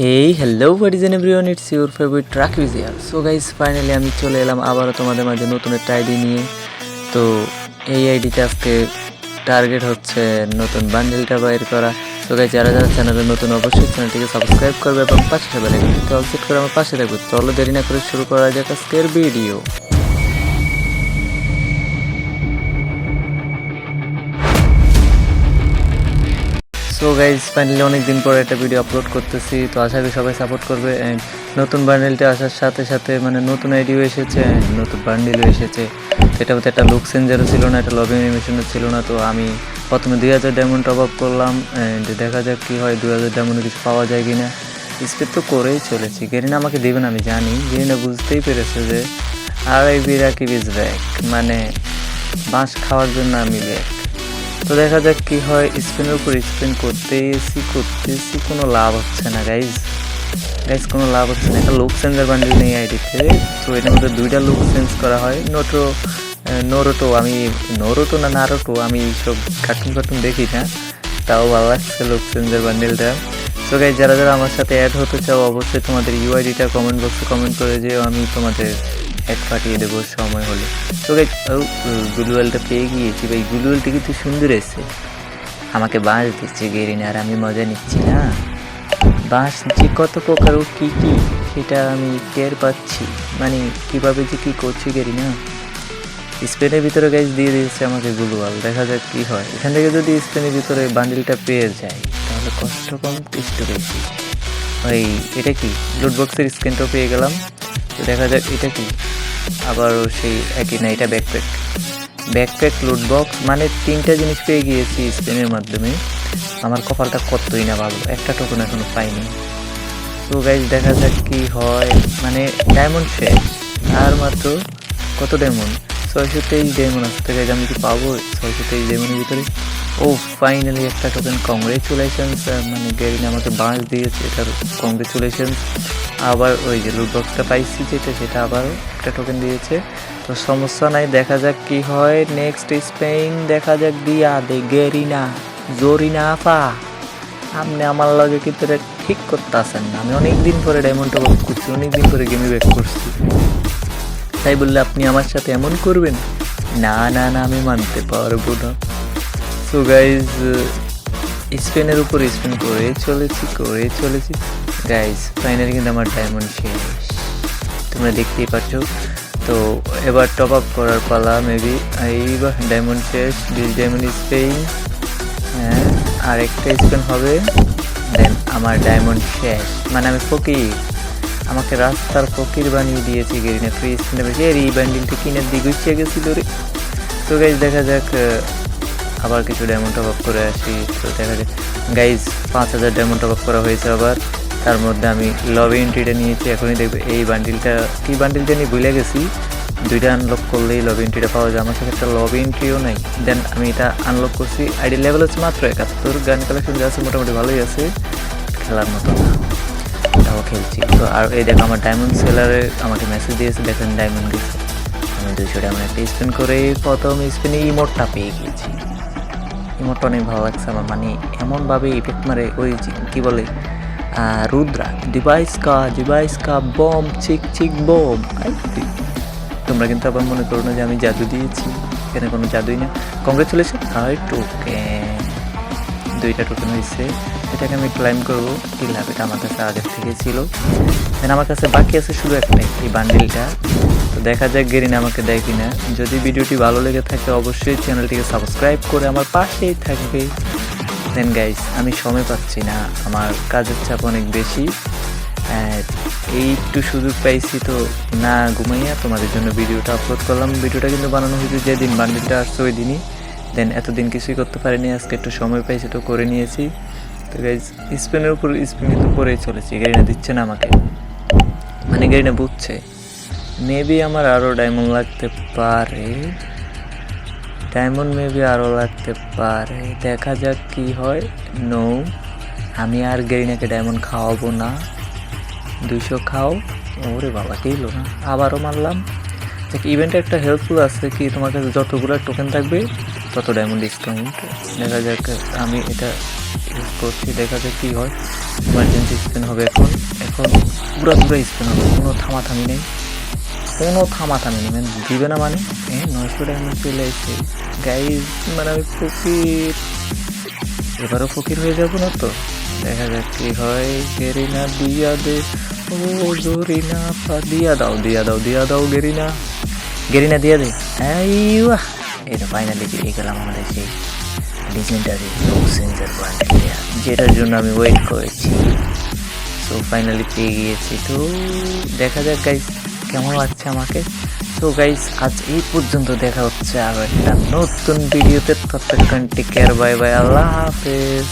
Hey hello ভারিজেন everyone it's your favourite track ইউজিয়ার so guys finally আমি চলে এলাম আবারও তোমাদের মাঝে নতুন একটা আইডি নিয়ে। তো, এই আইডিতে আজকে টার্গেট হচ্ছে নতুন বান্ডেলটা বাইর করা। তো গাইজ যারা যারা চ্যানেলে নতুন, অবশ্যই চ্যানেলটিকে সাবস্ক্রাইব করবে এবং পাশে অল সেট করে আমার পাশে থাকবে। চলো দেরি না করে শুরু করা যাক আজকের ভিডিও সো গাইজ ফাইনালি অনেক দিন পরে একটা ভিডিও আপলোড করতেছি। তো আশা করি সবাই সাপোর্ট করবে। অ্যান্ড নতুন বান্ডেলটা আসার সাথে সাথে মানে নতুন আইডিও এসেছে and নতুন বান্ডেলও এসেছে। তো এটা হতে একটা লুক সেঞ্জারও ছিল না, একটা লবি অ্যানিমেশনও ছিল না। তো আমি প্রথমে দুই হাজার ডায়মন্ড টপ আপ করলাম অ্যান্ড দেখা যাক কী হয়, দুই হাজার ডায়মন্ডে কিছু পাওয়া যায় কি না স্পিড তো করেই চলেছি। গেরিনা আমাকে দেবেন আমি জানি। গেরিনা বুঝতেই পেরেছে যে আর এই বিরাকি বিজ ব্যাক মানে বাঁশ খাওয়ার জন্য আমি ব্যাক তো দেখা যাক কি হয় স্পিনের উপর স্পিন করতেছি করতেছি, কোনো লাভ হচ্ছে না গাইজ গাইজ কোনো লাভ হচ্ছে না। একটা লুক সেন্সার বান্ডিল নেই আইডিতে। তো এটার মধ্যে দুইটা লুক চেঞ্জ করা হয়। নোটো নোরোটো আমি নোরোটো না নারোটো আমি সব কার্টুন কার্টুন দেখি না। তাও ভালো লাগছে লুক সেন্সার বান্ডিলটা। তো গাইজ যারা যারা আমার সাথে অ্যাড হতে চাও, অবশ্যই তোমাদের ইউআইডিটা কমেন্ট বক্সে কমেন্ট করে যেও। আমি তোমাদের অ্যাড পাঠিয়ে দেবো সময় হলে। তো গাইজ গুলুয়ালটা পেয়ে গিয়েছি। ভাই, গুলুয়ালটা কিন্তু সুন্দর এসছে। আমাকে বাঁশ দিচ্ছে গেরিনে, আর আমি মজা নিচ্ছি না। বাঁশ যে কত প্রকার ও কী কী, সেটা আমি টের পাচ্ছি। মানে কীভাবে যে কী করছি গেরি না স্পেনের ভিতরে গাইজ দিয়ে দিয়েছে আমাকে গুলুয়াল। দেখা যাক কী হয়। এখান থেকে যদি স্পেনের ভিতরে বান্ডিলটা পেয়ে যায়, তাহলে কষ্ট কম টেস্ট বেশি। ওই, এটা কি? লুটবক্সের স্ক্রিনটাও পেয়ে গেলাম। তো দেখা যাক, এটা কি? আবারও সেই একই না, এটা ব্যাকপ্যাক ব্যাকপ্যাক লুটবক্স মানে তিনটা জিনিস পেয়ে গিয়েছি স্পেনের মাধ্যমে। আমার কপালটা কতই না ভালো, একটা টোকন এখনও পাইনি। তো গাইজ দেখা যাক কি হয়। মানে ডায়মন্ড শেষ আর মাত্র কত ডায়মন্ড ছয়শো তেইশ ডায়মন্ড আসতে গাইজ আমি কি পাবো ছয়শো তেইশ ডায়মন্ডের ভিতরে? ও ফাইনালি একটা টোকেন কংগ্রেচুলেশনস মানে গ্যারিন আমাকে বাঁশ দিয়েছে, এটার কংগ্রেচুলেশনস আবার ওই যে লুট বক্সটা পাইছি যেটা, সেটা আবার একটা টোকেন দিয়েছে। তো সমস্যা নাই, দেখা যাক কি হয়। নেক্সট স্পেন দেখা যাক দিয়া দে গেরিনা জরিনা আফা। আপনি আমার লগে কিন্তু এটা ঠিক করতে আসেন না। আমি অনেক দিন পরে ডায়মন্ড টপ করছি অনেক দিন পরে গেমে ব্যাক করছি। তাই বললে আপনি আমার সাথে এমন করবেন? না না না, আমি মানতে পারব না। সো গাইজ স্পেনের উপর স্পেন করে চলেছি করে চলেছি। গাইজ ফাইনালি কিন্তু আমার ডায়মন্ড শেষ। তোমরা দেখতেই পাচ্ছ। তো এবার টপ আপ করার পালা মেবি এইবার ডায়মন্ড শেষ বিশ ডায়মন্ড স্পেন হ্যাঁ আর একটা স্পেন হবে। দেন আমার ডায়মন্ড শেষ। মানে আমি ফকির। আমাকে রাস্তার ফকির বানিয়ে দিয়েছে গেরিনা ফ্রি স্পিনে বেশি। এই ব্যান্ডিলটা কিনে দিগুচ্ছে গেছিল রে। তো গাইজ দেখা যাক আবার কিছু ডায়মন্ড টপ আপ করে আসি। তো দেখা যাক। গাইজ পাঁচ হাজার ডায়মন্ড টপ আপ করা হয়েছে আবার। তার মধ্যে আমি লবি এন্ট্রিটা নিয়েছি। এখনই দেখবে এই বান্ডিলটা কি বান্ডিলটা নিয়ে ভুলে গেছি? দুইটা আনলক করলেই লবি এন্ট্রিটা পাওয়া যায়। আমার সাথে একটা লবি এন্ট্রিও নাই। দেন আমি এটা আনলক করছি। আইডি লেভেল হচ্ছে মাত্র একাত্তর। গান কালেকশন যা আছে মোটামুটি ভালোই আছে। খেলার মতো তাও খেলছি। তো আর এই দেখো আমার ডায়মন্ড সেলারে আমাকে মেসেজ দিয়েছে, দেখেন ডায়মন্ড গেছে। আমি দুইশো ডায়মন্ড একটা স্পিন করে প্রথম স্পিনে ইমোটটা পেয়ে গিয়েছি ইমোটটা অনেক ভালো লাগছে আমার। মানে এমনভাবে ইফেক্ট মারে ওই কী বলে রুদ্রা ডিভাইস কা ডিভাইস কা বম চিক চিক বম তোমরা কিন্তু আবার মনে করো না যে আমি জাদু দিয়েছি, এখানে কোনো জাদুই না। কংগ্রেচুলেশন আর টোকেন দুইটা টোকেন হয়েছে। এটাকে আমি ক্লাইম করব। কি লাভ এটা আমার কাছে আগের থেকে ছিল। আমার কাছে বাকি আছে শুধু একটাই, এই বান্ডিলটা তো দেখা যাক গেরিন আমাকে দেয় কিনা। যদি ভিডিওটি ভালো লেগে থাকে, অবশ্যই চ্যানেলটিকে সাবস্ক্রাইব করে আমার পাশেই থাকবে। দেন গাইস আমি সময় পাচ্ছি না। আমার কাজের চাপ অনেক বেশি। এই একটু সুযোগ পাইছি তো না ঘুমাইয়া তোমাদের জন্য ভিডিওটা আপলোড করলাম। ভিডিওটা কিন্তু বানানো হয়েছে যেদিন বান্ডিলটা আসছে ওই দিনই। দেন এতদিন কিছুই করতে পারিনি, আজকে একটু সময় পাইছি তো করে নিয়েছি। তো গাইজ স্পিনের উপর, স্পিন কিন্তু করেই চলেছি। গাড়িটা দিচ্ছে না আমাকে। মানে গাড়িটা বুঝছে। মেবি আমার আরও ডায়মন্ড লাগতে পারে। ডায়মন্ড মেবি আরও লাগতে পারে। দেখা যাক কি হয়। নো আমি আর গেরিনাকে ডায়মন্ড খাওয়াবো না। দুইশো খাও। ওরে বাবা কেইলো না? আবারও মারলাম। দেখ ইভেন্টে একটা হেল্পফুল আছে কি তোমার কাছে যতগুলো টোকেন থাকবে, তত ডায়মন্ড ডিসকাউন্ট দেখা যাক, আমি এটা ইউজ করছি। দেখা যাক কী হয়। ইমার্জেন্সি স্পেন হবে এখন। এখন পুরো পুরো স্পেন হবে, কোনো থামাথামি নেই। কোনো থামাথামি নেই। মানে দিবে না মানে? হ্যাঁ নয়শো ডায়মন্ড চলে এসেছে। গাইজ মানে আমি ফকির। এবারও ফকির হয়ে যাব না তো? দেখা যাক কি হয়। গেরিনা, দিয়া দে। ও জরিনা দিয়া দাও দিয়া দাও দিয়া দাও, গেরিনা। গেরিনা, দিয়া দে। আইয়া এই তো ফাইনালি পেয়ে গেলাম আমাদের সেই লিজেন্ডারি সেন্সার বান্ডেলটা যেটার জন্য আমি ওয়েট করেছি। সো ফাইনালি পেয়ে গিয়েছি। তো, দেখা যাক গাইস কেমন লাগছে আমাকে? তো গাইস আজ এই পর্যন্ত দেখা হচ্ছে আরও একটা নতুন ভিডিওতে ততক্ষণ টেক কেয়ার বাই বাই আল্লাহ হাফেজ।